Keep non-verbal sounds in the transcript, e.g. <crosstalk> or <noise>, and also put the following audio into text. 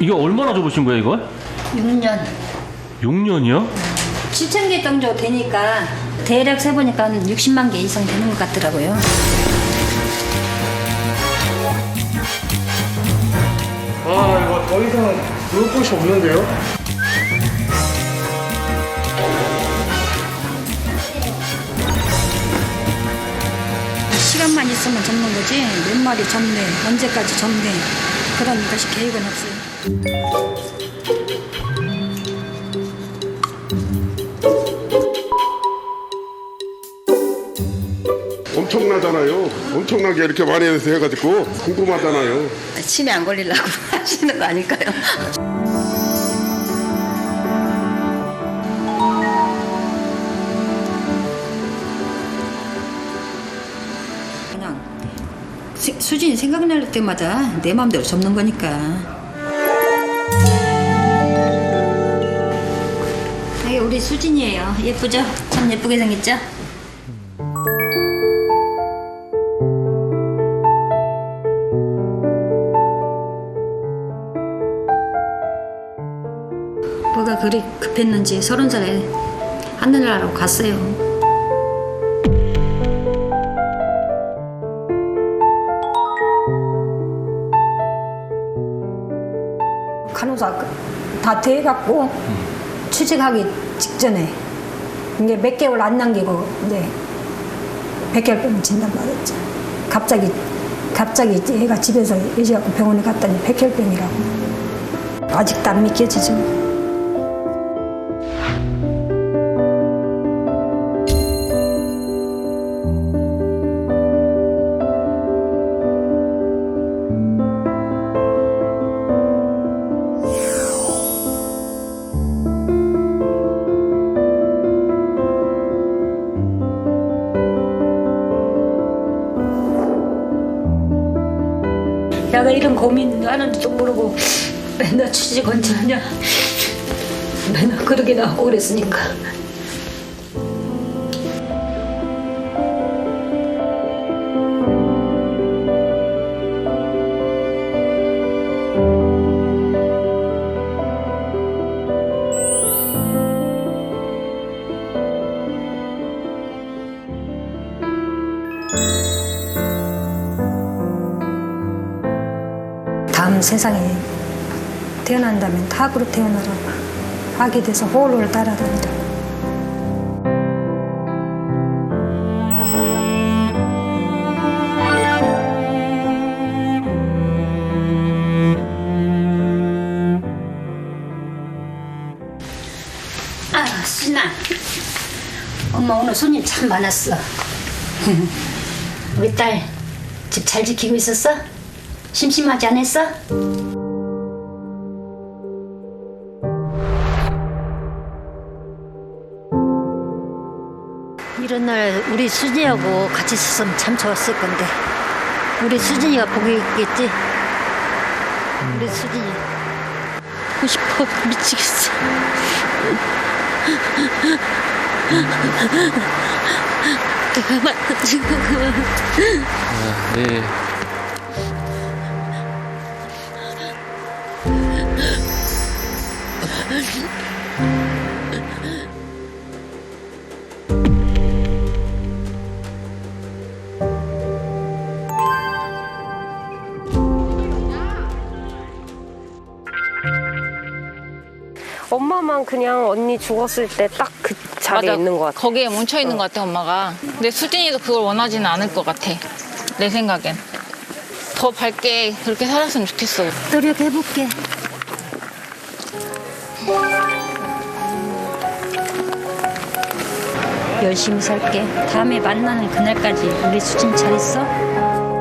이게 얼마나 접으신 거예요, 이거? 6년. 6년이요? 7천 개 정도 되니까 대략 세보니까 한 60만 개 이상 되는 것 같더라고요. 아 이거 더 이상 누울 곳이 없는데요? 시간만 있으면 접는 거지 몇 마리 접네 언제까지 접네 그런 것이 계획은 없어요. 엄청나잖아요. 엄청나게 이렇게 많이 해서 해가지고 궁금하잖아요. 치매 안 걸리려고 <laughs> 하시는 거 아닐까요? 그냥 세- 수진이 생각날 때마다 내 마음대로 접는 거니까. 이게 우리 수진이에요. 예쁘죠? 참 예쁘게 생겼죠? 뭐가 그리 급했는지 서른 살에 하늘나라로 갔어요. 간호사 다 돼갖고 취직하기 직전에 이게 몇 개월 안 남기고 이제 백혈병 진단 받았죠. 갑자기 갑자기 이제 애가 집에서 애시갖고 병원에 갔더니 백혈병이라고 아직도 안 믿겨지죠. 내가 이런 고민 하는지도 모르고 맨날 취직 언제 하냐 맨날 그러기나 하고 그랬으니까 다음 세상에 태어난다면 닭으로 태어나라고 하게 돼서 호를 따라다니다 아, 수진아. 엄마 오늘 손님 참 많았어. <laughs> 우리 딸 집 잘 지키고 있었어? 심심하지 않았어? 이런 날 우리 수진이하고 같이 있었으면 참 좋았을 건데 우리 수진이가 보고 있겠지? 우리 수진이 보고 싶어 미치겠어 내가 만든 아, 네. 엄마만 그냥 언니 죽었을 때 딱 그 자리에 있는 것 같아. 거기에 뭉쳐 있는 것 같아 엄마가. 근데 수진이도 그걸 원하지는 않을 것 같아. 내 생각엔. 더 밝게 그렇게 살았으면 좋겠어. 노력해볼게 열심히 살게 다음에 만나는 그날까지 우리 수진 잘 있어?